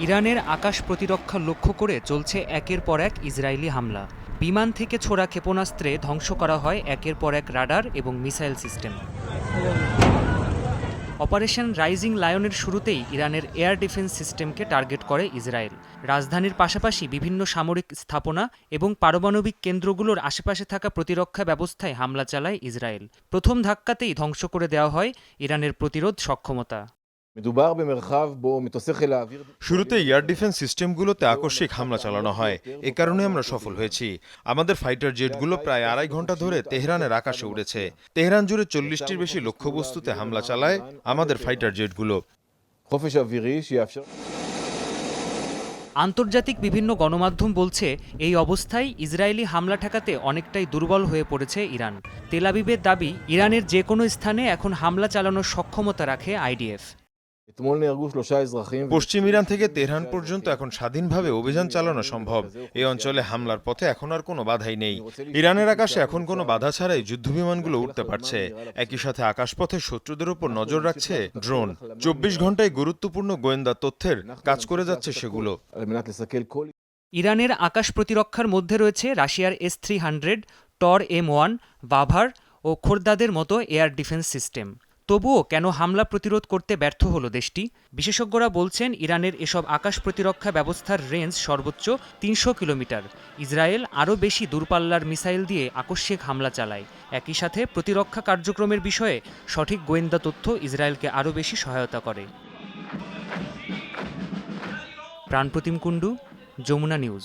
ইরানের আকাশ প্রতিরক্ষা লক্ষ্য করে চলছে একের পর এক ইসরায়েলি হামলা। বিমান থেকে ছোড়া ক্ষেপণাস্ত্রে ধ্বংস করা হয় একের পর এক রাডার এবং মিসাইল সিস্টেম। অপারেশন রাইজিং লায়নের শুরুতেই ইরানের এয়ার ডিফেন্স সিস্টেমকে টার্গেট করে ইসরায়েল। রাজধানীর পাশাপাশি বিভিন্ন সামরিক স্থাপনা এবং পারমাণবিক কেন্দ্রগুলোর আশেপাশে থাকা প্রতিরক্ষা ব্যবস্থায় হামলা চালায় ইসরায়েল। প্রথম ধাক্কাতেই ধ্বংস করে দেওয়া হয় ইরানের প্রতিরোধ সক্ষমতা। শুরুতে এয়ার ডিফেন্স সিস্টেমগুলোতে আকস্মিক হামলা চালানো হয়। এ কারণে আমরা সফল হয়েছি। আমাদের ফাইটার জেটগুলো প্রায় আড়াই ঘণ্টা ধরে তেহরানের আকাশে উড়েছে। তেহরান জুড়ে চল্লিশটির বেশি লক্ষ্যবস্তুতে হামলা চালায় আমাদের ফাইটার জেটগুলো। আন্তর্জাতিক বিভিন্ন গণমাধ্যম বলছে এই অবস্থায় ইসরায়েলি হামলা ঠেকাতে অনেকটাই দুর্বল হয়ে পড়েছে ইরান। তেলাবিবের দাবি ইরানের যে কোনো স্থানে এখন হামলা চালানোর সক্ষমতা রাখে আইডিএফ। পশ্চিম ইরান থেকে তেহরান পর্যন্ত এখন স্বাধীনভাবে অভিযান চালানো সম্ভব। এই অঞ্চলে হামলার পথে এখন আর কোনো বাধাই নেই। ইরানের আকাশে এখন কোনো বাধা ছাড়াই যুদ্ধবিমানগুলো উঠতে পারছে। একই সাথে আকাশপথে শত্রুদের উপর নজর রাখছে ড্রোন। চব্বিশ ঘন্টায় গুরুত্বপূর্ণ গোয়েন্দা তথ্যের কাজ করে যাচ্ছে সেগুলো। ইরানের আকাশ প্রতিরক্ষার মধ্যে রয়েছে রাশিয়ার S three hundred Tor M one Bavar ও খোর্দাদের মতো এয়ার ডিফেন্স সিস্টেম। তবুও কেন হামলা প্রতিরোধ করতে ব্যর্থ হলো দেশটি? বিশেষজ্ঞরা বলছেন, ইরানের এসব আকাশ প্রতিরক্ষা ব্যবস্থার রেঞ্জ সর্বোচ্চ তিনশো কিলোমিটার। ইসরায়েল আরও বেশি দূরপাল্লার মিসাইল দিয়ে আকস্মিক হামলা চালায়। একই সাথে প্রতিরক্ষা কার্যক্রমের বিষয়ে সঠিক গোয়েন্দা তথ্য ইসরায়েলকে আরও বেশি সহায়তা করে। প্রাণপ্রতিম কুণ্ডু, যমুনা নিউজ।